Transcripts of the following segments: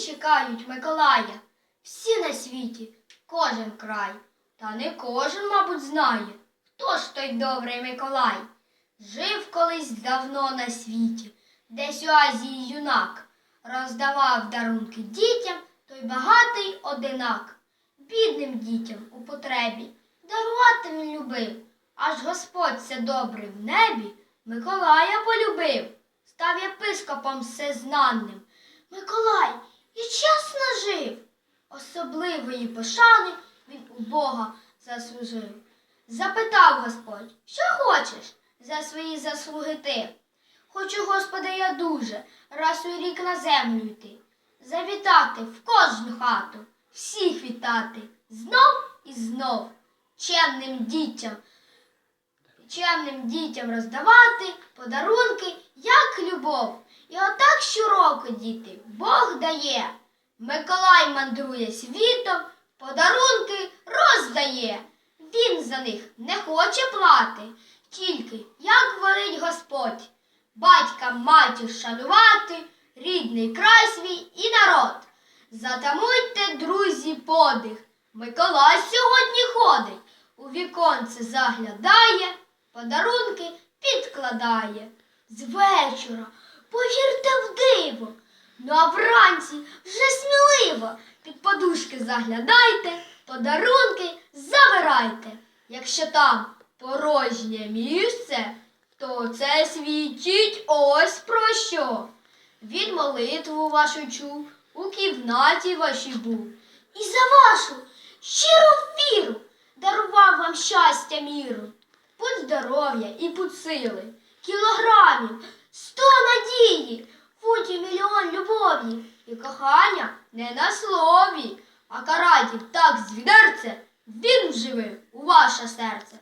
Чекають Миколая, всі на світі, кожен край. Та не кожен, мабуть, знає, хто ж той добрий Миколай. Жив колись давно на світі, десь у Азії юнак, роздавав дарунки дітям, той багатий одинак. Бідним дітям у потребі дарувати він любив, аж Господь все добрий в небі Миколая полюбив, став єпископом всезнанним. Миколай і чесно жив, особливої пошани він у Бога заслужив. Запитав Господь, що хочеш за свої заслуги ти? Хочу, Господи, я дуже, раз у рік на землю йти, завітати в кожну хату, всіх вітати, знов і знов, чемним дітям, чемним дітям роздавати подарунки, як любов. І отак щороку, діти, Бог дає. Миколай мандрує світом, подарунки роздає. Він за них не хоче плати, тільки як велить Господь, батька матір шанувати, рідний край свій і народ. Затамуйте, друзі, подих. Миколай сьогодні ходить, у віконце заглядає, подарунки підкладає. З вечора, ну а вранці вже сміливо під подушки заглядайте, подарунки забирайте. Якщо там порожнє місце, то це свідчить ось про що. Він молитву вашу чув, у кімнаті вашій був. І за вашу щиру віру дарував вам щастя міру. Путь здоров'я і путь сили, кілограмів, любові і кохання не на слові, а каратів так з відерце він вживив у ваше серце.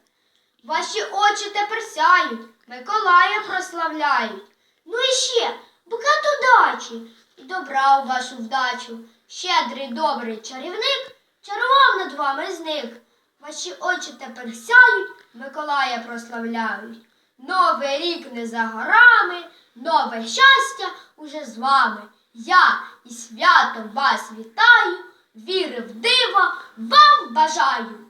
Ваші очі тепер сяють, Миколая прославляють. Ну і ще букет удачі і добра у вашу вдачу. Щедрий добрий чарівник чарував над вами зник. Ваші очі тепер сяють, Миколая прославляють. Новий рік не за горами, нове щастя уже з вами. Я і свято вас вітаю, віри в диво вам бажаю.